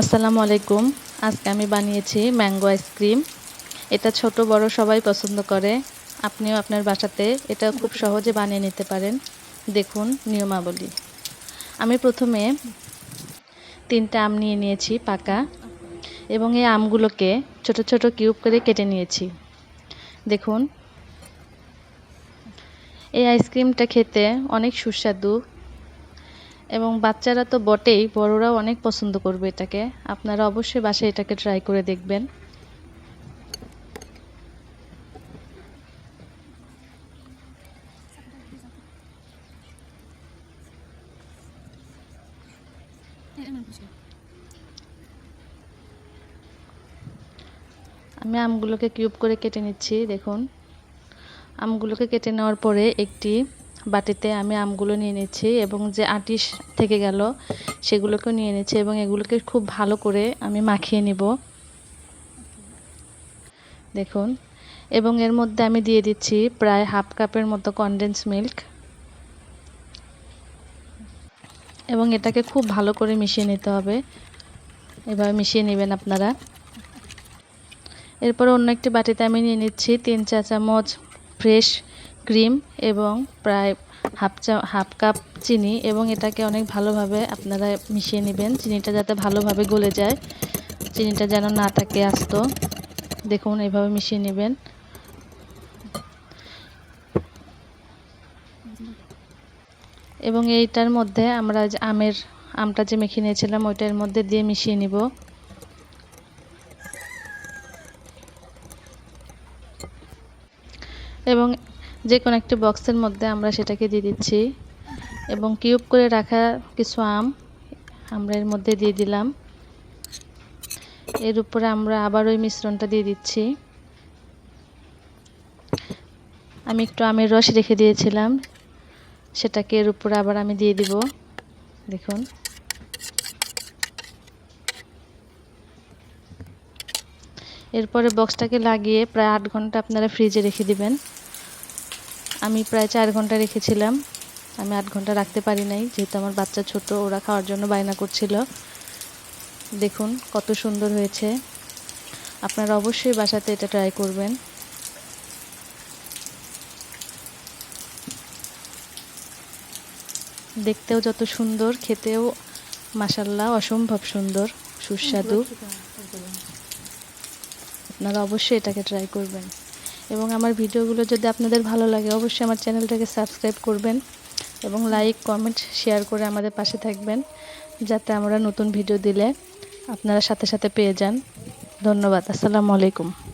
আসসালামু আলাইকুম। আজকে আমি বানিয়েছি ম্যাঙ্গো আইসক্রিম এটা ছোট, বড় সবাই পছন্দ করে। আপনিও আপনার বাসাতে এটা খুব সহজে বানিয়ে নিতে পারেন। দেখুন নিয়মাবলী। আমি প্রথমে তিনটা আম নিয়ে নিয়েছি পাকা, এবং এই আমগুলোকে ছোট ছোট কিউব করে কেটে নিয়েছি। দেখুন, এই আইসক্রিমটা খেতে অনেক সুস্বাদু এবং বাচ্চারা তো বটেই, বড়রাও অনেক পছন্দ করবে এটাকে। আপনারা অবশ্যই বাসায় এটাকে ট্রাই করে দেখবেন। আমি আমগুলোকে কিউব করে কেটে নিচ্ছি, দেখুন। আমগুলোকে কেটে নেওয়ার পরে একটি বাটিতে আমি আমগুলো নিয়ে নিচ্ছি এবং যে আটিশ থেকে গেল, সেগুলোকেও নিয়ে নিচ্ছি এবং এগুলোকে খুব ভালো করে আমি মাখিয়ে নিব। দেখুন, এবং এর মধ্যে আমি দিয়ে দিচ্ছি প্রায় হাফ কাপের মতো কনডেন্স মিল্ক এবং এটাকে খুব ভালো করে মিশিয়ে নিতে হবে। এভাবে মিশিয়ে নেবেন আপনারা। এরপর অন্য একটি বাটিতে আমি নিয়ে নিচ্ছি তিন চা চামচ ফ্রেশ ক্রিম এবং প্রায় হাফ চা, হাফ কাপ চিনি এবং এটাকে অনেক ভালোভাবে আপনারা মিশিয়ে নেবেন। চিনিটা যাতে ভালোভাবে গলে যায়, চিনিটা যেন না থাকে আস্ত। দেখুন, এভাবে মিশিয়ে নেবেন। এবং এইটার মধ্যে আমরা আমের আমটা যে মেখে নিয়েছিলাম, ওইটার মধ্যে দিয়ে মিশিয়ে নিব। এবং যে কোনো একটি বক্সের মধ্যে আমরা সেটাকে দিয়ে দিচ্ছি এবং কিউব করে রাখা কিছু আম আমরা এর মধ্যে দিয়ে দিলাম। এর উপরে আমরা আবার ওই মিশ্রণটা দিয়ে দিচ্ছি। আমি একটু আমের রস রেখে দিয়েছিলাম, সেটাকে এর উপরে আবার আমি দিয়ে দিব। দেখুন। এরপরে বক্সটাকে লাগিয়ে প্রায় আট ঘণ্টা আপনারা ফ্রিজে রেখে দিবেন। আমি প্রায় চার ঘণ্টা রেখেছিলাম। আমি আট ঘণ্টা রাখতে পারি নাই, যেহেতু আমার বাচ্চা ছোট, ওরা খাওয়ার জন্য বায়না করছিল। দেখুন, কত সুন্দর হয়েছে। আপনারা অবশ্যই বাসাতে এটা ট্রাই করবেন। দেখতেও যত সুন্দর, খেতেও মাসাল্লাহ অসম্ভব সুন্দর, সুস্বাদু। আপনারা অবশ্যই এটাকে ট্রাই করবেন। এবং আমার ভিডিওগুলো যদি আপনাদের ভালো লাগে, অবশ্যই আমার চ্যানেলটাকে সাবস্ক্রাইব করবেন এবং লাইক, কমেন্ট, শেয়ার করে আমাদের পাশে থাকবেন যাতে আমরা নতুন ভিডিও দিলে আপনারা সাথে সাথে পেয়ে যান। ধন্যবাদ, আসসালামু আলাইকুম।